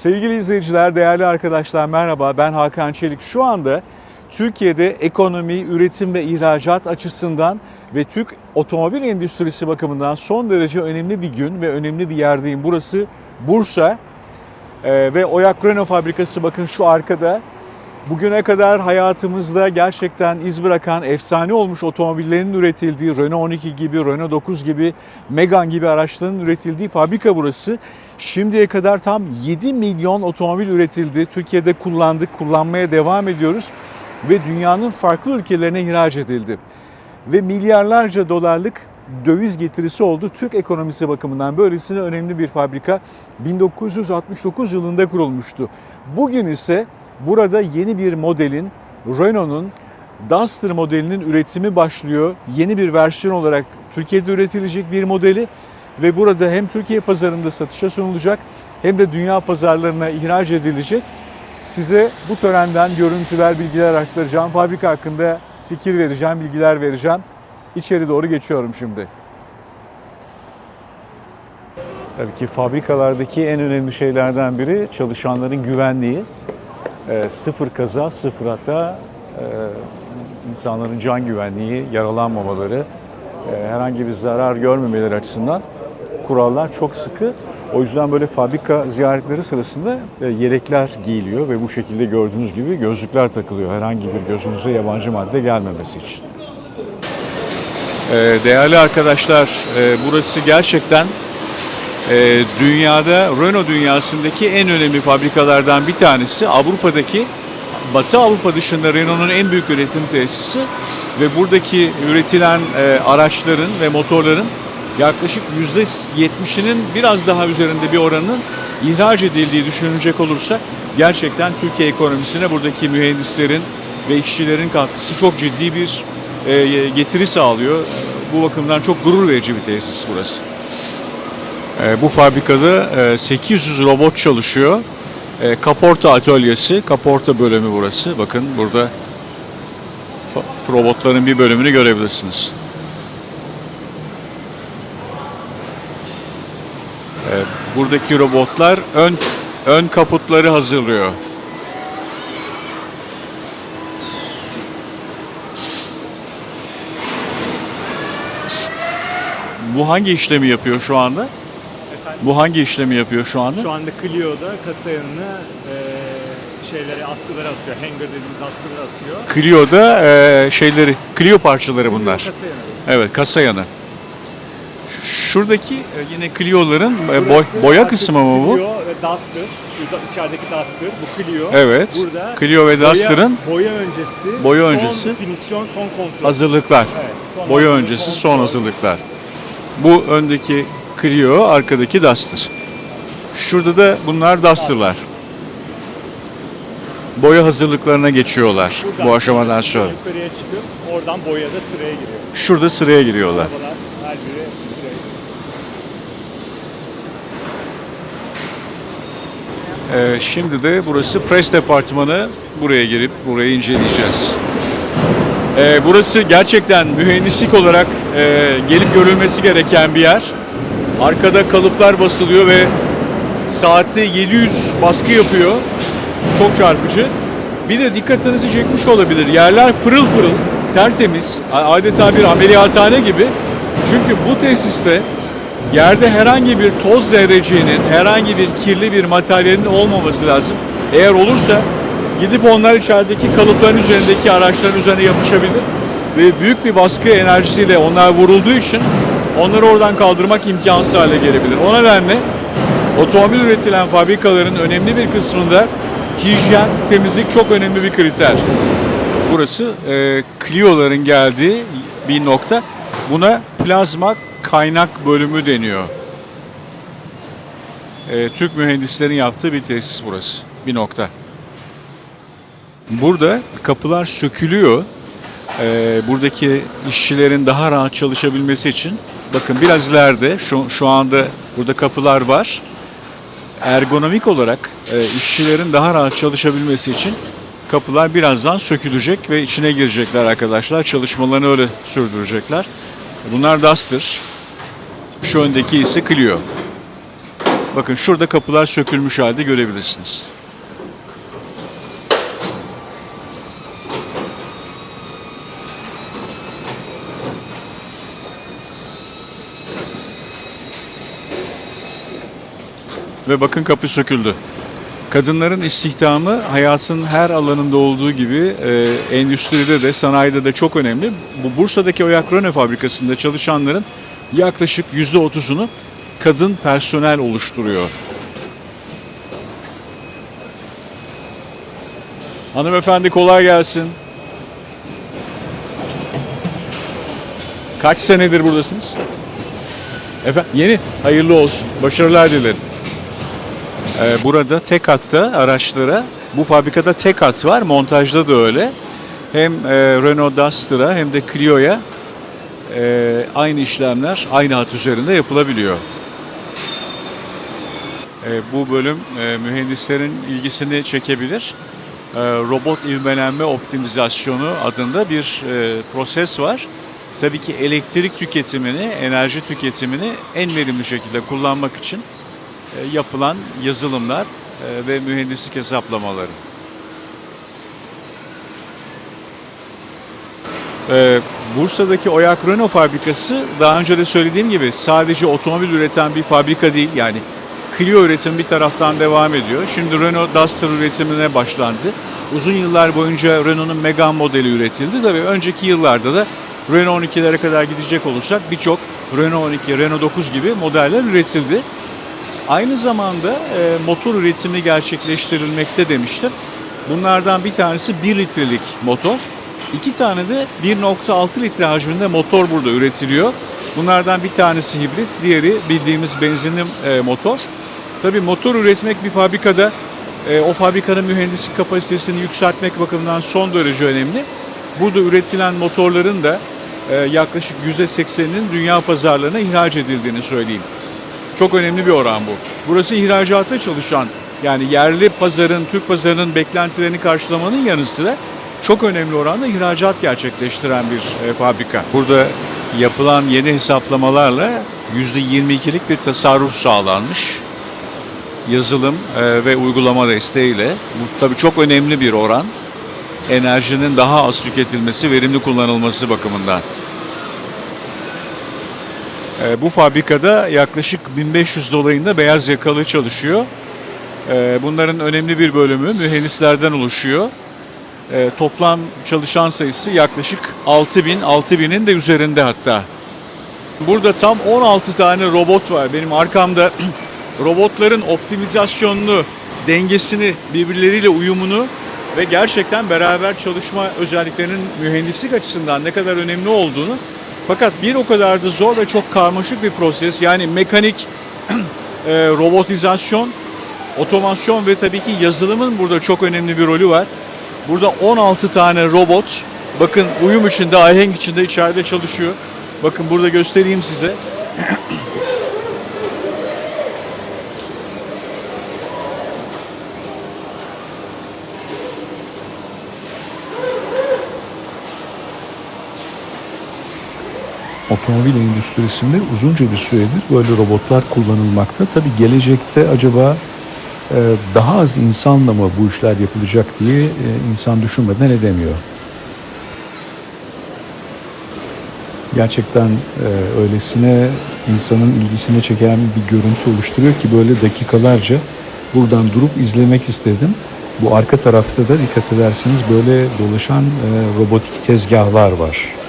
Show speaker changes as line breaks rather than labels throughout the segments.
Sevgili izleyiciler, değerli arkadaşlar merhaba. Ben Hakan Çelik. Şu anda Türkiye'de ekonomi, üretim ve ihracat açısından ve Türk otomobil endüstrisi bakımından son derece önemli bir gün ve önemli bir yerdeyim. Burası Bursa Ee, ve Oyak Renault fabrikası bakın şu arkada. Bugüne kadar hayatımızda gerçekten iz bırakan efsane olmuş otomobillerin üretildiği Renault 12 gibi, Renault 9 gibi, Megane gibi araçların üretildiği fabrika burası. Şimdiye kadar tam 7 milyon otomobil üretildi. Türkiye'de kullandık, kullanmaya devam ediyoruz ve dünyanın farklı ülkelerine ihraç edildi. Ve milyarlarca dolarlık döviz getirisi oldu. Türk ekonomisi bakımından böylesine önemli bir fabrika 1969 yılında kurulmuştu. Bugün ise burada yeni bir modelin Renault'un Duster modelinin üretimi başlıyor. Yeni bir versiyon olarak Türkiye'de üretilecek bir modeli ve burada hem Türkiye pazarında satışa sunulacak hem de dünya pazarlarına ihraç edilecek. Size bu törenden görüntüler, bilgiler aktaracağım. Fabrika hakkında fikir vereceğim, bilgiler vereceğim. İçeri doğru geçiyorum şimdi. Tabii ki fabrikalardaki en önemli şeylerden biri çalışanların güvenliği. Ee, sıfır kaza, sıfır hata, e, insanların can güvenliği, yaralanmamaları, e, herhangi bir zarar görmemeleri açısından kurallar çok sıkı. O yüzden böyle fabrika ziyaretleri sırasında e, yelekler giyiliyor ve bu şekilde gördüğünüz gibi gözlükler takılıyor herhangi bir gözünüze yabancı madde gelmemesi için. Ee, Değerli arkadaşlar, e, burası gerçekten e, dünyada, Renault dünyasındaki en önemli fabrikalardan bir tanesi. Avrupa'daki, Batı Avrupa dışında Renault'un en büyük üretim tesisi ve buradaki üretilen e, araçların ve motorların yaklaşık %70'inin biraz daha üzerinde bir oranın ihraç edildiği düşünülecek olursa gerçekten Türkiye ekonomisine buradaki mühendislerin ve işçilerin katkısı çok ciddi bir e, getiri sağlıyor. Bu bakımdan çok gurur verici bir tesis burası. E, Bu fabrikada e, 800 robot çalışıyor. E, Kaporta atölyesi, kaporta bölümü burası. Bakın burada robotların bir bölümünü görebilirsiniz. Buradaki robotlar ön ön kaputları hazırlıyor. Bu hangi işlemi yapıyor şu anda?
Efendim,
Bu hangi işlemi yapıyor şu anda?
şu anda Clio'da kasa yanına e, şeyleri askılara asıyor. Hanger dediğimiz askılara asıyor.
Clio'da e, şeyleri, Clio parçaları bunlar.
Kasa yanı.
Evet, kasa yanı. Şuradaki e, yine Clio'ların e, boy- boya kısmı mı bu?
Clio ve Duster. Şurada içerideki Duster. Bu Clio.
Evet.
Burada
Clio ve
boya-
Duster'ın
boya öncesi,
boya
son
öncesi,
finisyon, son kontrol.
hazırlıklar.
Evet, son
Boya
hazırlık,
öncesi son
kontrol.
hazırlıklar. Bu öndeki Clio, arkadaki Duster. Şurada da bunlar Duster'lar. Boya hazırlıklarına geçiyorlar
Buradan
bu aşamadan sonra.
Yukarıya çıkıp oradan boyada sıraya giriyor.
Şurada sıraya giriyorlar.
Arabalar her biri sıraya giriyor.
Ee, şimdi de burası pres departmanı. Buraya girip burayı inceleyeceğiz. Ee, burası gerçekten mühendislik olarak e, gelip görülmesi gereken bir yer. Arkada kalıplar basılıyor ve saatte 700 baskı yapıyor. Çok çarpıcı. Bir de dikkatinizi çekmiş olabilir. Yerler pırıl pırıl, tertemiz. Adeta bir ameliyathane gibi. Çünkü bu tesiste Yerde herhangi bir toz zerreciğinin, herhangi bir kirli bir materyalin olmaması lazım. Eğer olursa gidip onlar içerideki kalıpların üzerindeki araçların üzerine yapışabilir ve büyük bir baskı enerjisiyle onlar vurulduğu için onları oradan kaldırmak imkansız hale gelebilir. O nedenle otomobil üretilen fabrikaların önemli bir kısmında hijyen, temizlik çok önemli bir kriter. Burası e, Clio'ların geldiği bir nokta. Buna plazma kaynak bölümü deniyor. E, Türk mühendislerin yaptığı bir tesis burası. Bir nokta. Burada kapılar sökülüyor. E, buradaki işçilerin daha rahat çalışabilmesi için. Bakın biraz ileride şu, şu anda burada kapılar var. Ergonomik olarak e, işçilerin daha rahat çalışabilmesi için kapılar birazdan sökülecek ve içine girecekler arkadaşlar. Çalışmalarını öyle sürdürecekler. Bunlar Duster. Şu öndeki ise Clio. Bakın şurada kapılar sökülmüş halde görebilirsiniz. Ve bakın kapı söküldü. Kadınların istihdamı hayatın her alanında olduğu gibi e, endüstride de sanayide de çok önemli. Bu Bursa'daki Oyak Röne fabrikasında çalışanların yaklaşık %30'unu kadın personel oluşturuyor. Hanımefendi kolay gelsin. Kaç senedir buradasınız? Efendim yeni. Hayırlı olsun. Başarılar dilerim. Ee, burada tek hatta araçlara, bu fabrikada tek hat var, montajda da öyle. Hem e, Renault Duster'a hem de Clio'ya e, aynı işlemler aynı hat üzerinde yapılabiliyor. E, bu bölüm e, mühendislerin ilgisini çekebilir. E, robot ivmelenme optimizasyonu adında bir e, proses var. Tabii ki elektrik tüketimini, enerji tüketimini en verimli şekilde kullanmak için e, yapılan yazılımlar e, ve mühendislik hesaplamaları. E, Bursa'daki Oyak Renault fabrikası daha önce de söylediğim gibi sadece otomobil üreten bir fabrika değil. Yani Clio üretimi bir taraftan devam ediyor. Şimdi Renault Duster üretimine başlandı. Uzun yıllar boyunca Renault'un Megane modeli üretildi. Tabii önceki yıllarda da Renault 12'lere kadar gidecek olursak birçok Renault 12, Renault 9 gibi modeller üretildi. Aynı zamanda e, motor üretimi gerçekleştirilmekte demiştim. Bunlardan bir tanesi 1 litrelik motor. İki tane de 1.6 litre hacminde motor burada üretiliyor. Bunlardan bir tanesi hibrit, diğeri bildiğimiz benzinli e, motor. Tabii motor üretmek bir fabrikada e, o fabrikanın mühendislik kapasitesini yükseltmek bakımından son derece önemli. Burada üretilen motorların da e, yaklaşık %80'inin dünya pazarlarına ihraç edildiğini söyleyeyim. Çok önemli bir oran bu. Burası ihracatta çalışan yani yerli pazarın, Türk pazarının beklentilerini karşılamanın yanı sıra çok önemli oranda ihracat gerçekleştiren bir e, fabrika. Burada yapılan yeni hesaplamalarla %22'lik bir tasarruf sağlanmış. Yazılım e, ve uygulama desteğiyle. Bu tabii çok önemli bir oran. Enerjinin daha az tüketilmesi, verimli kullanılması bakımından. E, bu fabrikada yaklaşık 1500 dolayında beyaz yakalı çalışıyor. Bunların önemli bir bölümü mühendislerden oluşuyor. E, toplam çalışan sayısı yaklaşık 6000, 6000'in de üzerinde hatta. Burada tam 16 tane robot var. Benim arkamda robotların optimizasyonunu, dengesini, birbirleriyle uyumunu ve gerçekten beraber çalışma özelliklerinin mühendislik açısından ne kadar önemli olduğunu fakat bir o kadar da zor ve çok karmaşık bir proses. Yani mekanik, e, robotizasyon, otomasyon ve tabii ki yazılımın burada çok önemli bir rolü var. Burada 16 tane robot bakın uyum içinde, ahenk içinde içeride çalışıyor. Bakın burada göstereyim size.
otomobil endüstrisinde uzunca bir süredir böyle robotlar kullanılmakta. Tabii gelecekte acaba daha az insanla mı bu işler yapılacak diye e, insan düşünmeden edemiyor. Gerçekten e, öylesine insanın ilgisini çeken bir görüntü oluşturuyor ki böyle dakikalarca buradan durup izlemek istedim. Bu arka tarafta da dikkat ederseniz böyle dolaşan e, robotik tezgahlar var.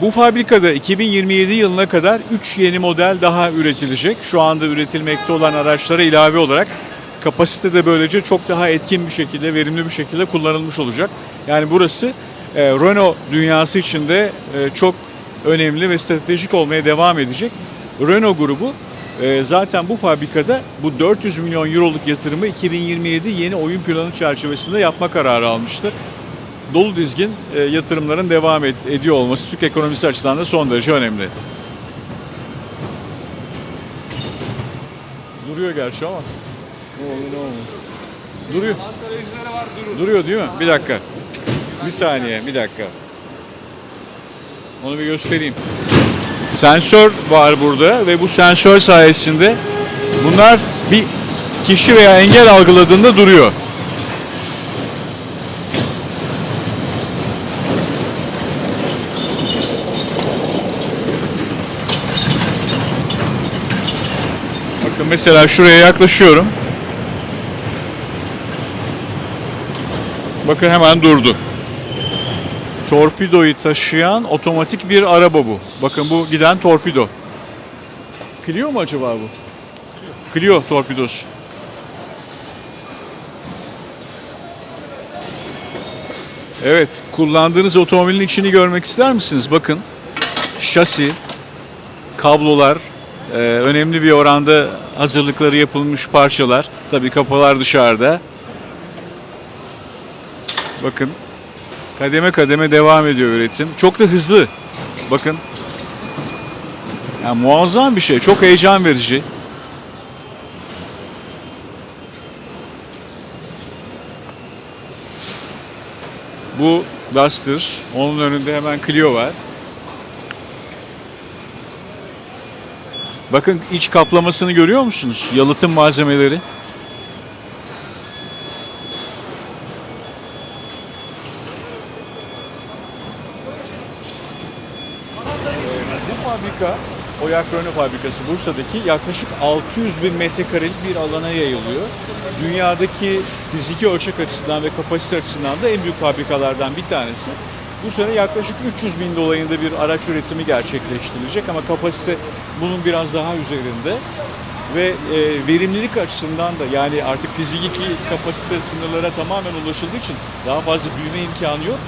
Bu fabrikada 2027 yılına kadar 3 yeni model daha üretilecek. Şu anda üretilmekte olan araçlara ilave olarak kapasite de böylece çok daha etkin bir şekilde, verimli bir şekilde kullanılmış olacak. Yani burası e, Renault dünyası içinde e, çok önemli ve stratejik olmaya devam edecek. Renault grubu e, zaten bu fabrikada bu 400 milyon euroluk yatırımı 2027 yeni oyun planı çerçevesinde yapma kararı almıştı dolu dizgin e, yatırımların devam et, ediyor olması Türk ekonomisi açısından da son derece önemli. Duruyor gerçi ama. Ne olur ne olmaz. Duruyor. Duruyor değil mi? Bir dakika. Bir saniye, bir dakika. Onu bir göstereyim. Sensör var burada ve bu sensör sayesinde bunlar bir kişi veya engel algıladığında duruyor. Mesela şuraya yaklaşıyorum. Bakın hemen durdu. Torpidoyu taşıyan otomatik bir araba bu. Bakın bu giden torpido. Clio mu acaba bu? Clio torpidosu. Evet, kullandığınız otomobilin içini görmek ister misiniz? Bakın, şasi, kablolar, e, önemli bir oranda hazırlıkları yapılmış parçalar. Tabii kapılar dışarıda. Bakın, kademe kademe devam ediyor üretim. Çok da hızlı. Bakın. Yani muazzam bir şey. Çok heyecan verici. Bu Duster. Onun önünde hemen Clio var. Bakın iç kaplamasını görüyor musunuz? Yalıtım malzemeleri. Bu fabrika, Oyak Renault fabrikası Bursa'daki yaklaşık 600 bin metrekarelik bir alana yayılıyor. Dünyadaki fiziki ölçek açısından ve kapasite açısından da en büyük fabrikalardan bir tanesi. Bu sene yaklaşık 300 bin dolayında bir araç üretimi gerçekleştirilecek ama kapasite bunun biraz daha üzerinde. Ve e, verimlilik açısından da yani artık fiziki kapasite sınırlara tamamen ulaşıldığı için daha fazla büyüme imkanı yok.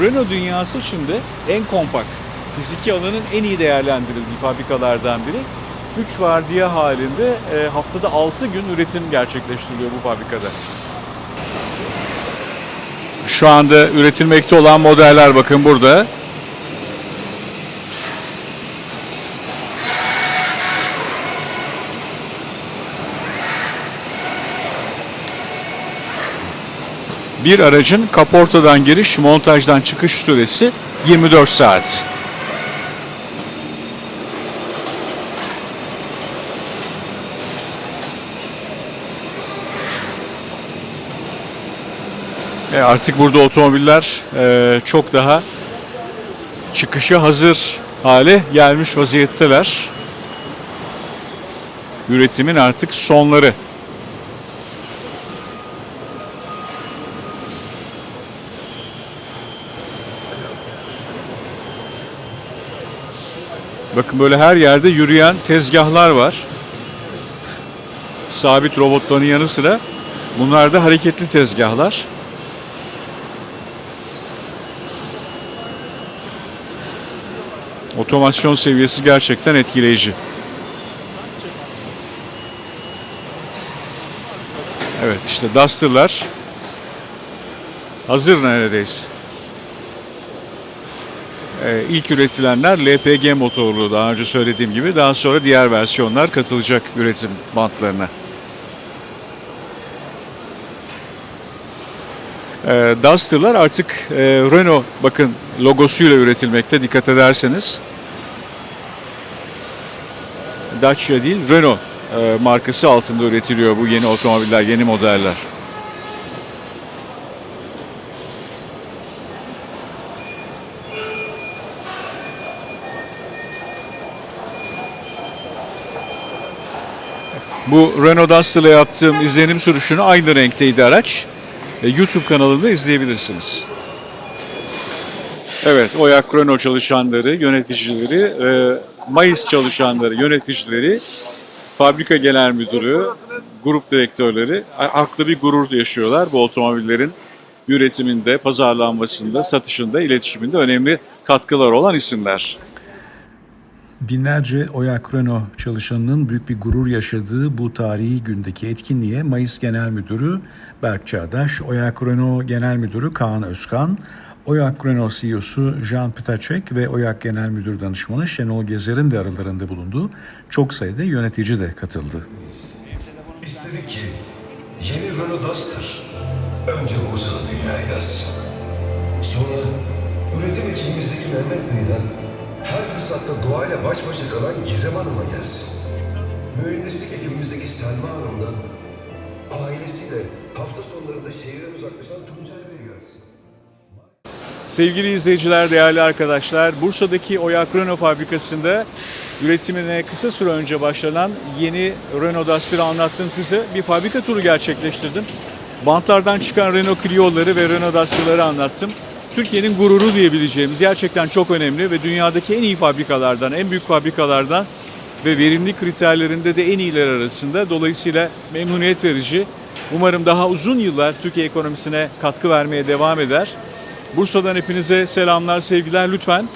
Renault dünyası içinde en kompakt, fiziki alanın en iyi değerlendirildiği fabrikalardan biri. 3 vardiya halinde e, haftada 6 gün üretim gerçekleştiriliyor bu fabrikada. Şu anda üretilmekte olan modeller bakın burada. Bir aracın kaportadan giriş, montajdan çıkış süresi 24 saat. E artık burada otomobiller e, çok daha çıkışa hazır hale gelmiş vaziyetteler. Üretimin artık sonları. Bakın böyle her yerde yürüyen tezgahlar var. Sabit robotların yanı sıra bunlar da hareketli tezgahlar. Otomasyon seviyesi gerçekten etkileyici. Evet işte Duster'lar hazır neredeyse. Ee, ilk üretilenler LPG motorlu daha önce söylediğim gibi daha sonra diğer versiyonlar katılacak üretim bantlarına. Ee, Duster'lar artık e, Renault bakın logosuyla üretilmekte dikkat ederseniz. Dacia değil Renault e, markası altında üretiliyor bu yeni otomobiller, yeni modeller. Bu Renault Duster'la yaptığım izlenim sürüşünü aynı renkteydi araç. E, YouTube kanalında izleyebilirsiniz. Evet, Oyak Renault çalışanları, yöneticileri, e, Mayıs çalışanları, yöneticileri, fabrika genel müdürü, grup direktörleri haklı bir gurur yaşıyorlar bu otomobillerin üretiminde, pazarlanmasında, satışında, iletişiminde önemli katkılar olan isimler.
Binlerce Oyak Renault çalışanının büyük bir gurur yaşadığı bu tarihi gündeki etkinliğe Mayıs Genel Müdürü Berk Çağdaş, Oyak Renault Genel Müdürü Kaan Özkan, Oyak Renault CEO'su Jean Ptacek ve Oyak Genel Müdür Danışmanı Şenol Gezer'in de aralarında bulunduğu çok sayıda yönetici de katıldı.
İstedik ki yeni Renault Duster Önce Bursa'da dünyaya gelsin. Sonra üretim ekibimizdeki Mehmet Bey'den her fırsatta doğayla baş başa kalan Gizem Hanım'a gelsin. Mühendislik ekibimizdeki Selma Hanım'dan ailesiyle hafta sonlarında şehirden uzaklaşan Tuncay Bey gelsin.
Sevgili izleyiciler, değerli arkadaşlar, Bursa'daki Oyak Renault fabrikasında üretimine kısa süre önce başlanan yeni Renault Duster'ı anlattım size. Bir fabrika turu gerçekleştirdim. Bantlardan çıkan Renault Clio'ları ve Renault Duster'ları anlattım. Türkiye'nin gururu diyebileceğimiz gerçekten çok önemli ve dünyadaki en iyi fabrikalardan, en büyük fabrikalardan ve verimlilik kriterlerinde de en iyiler arasında. Dolayısıyla memnuniyet verici. Umarım daha uzun yıllar Türkiye ekonomisine katkı vermeye devam eder. Bursa'dan hepinize selamlar, sevgiler. Lütfen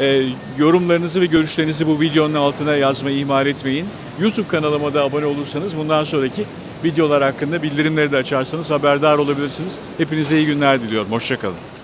e, yorumlarınızı ve görüşlerinizi bu videonun altına yazmayı ihmal etmeyin. YouTube kanalıma da abone olursanız bundan sonraki videolar hakkında bildirimleri de açarsanız haberdar olabilirsiniz. Hepinize iyi günler diliyorum. Hoşçakalın.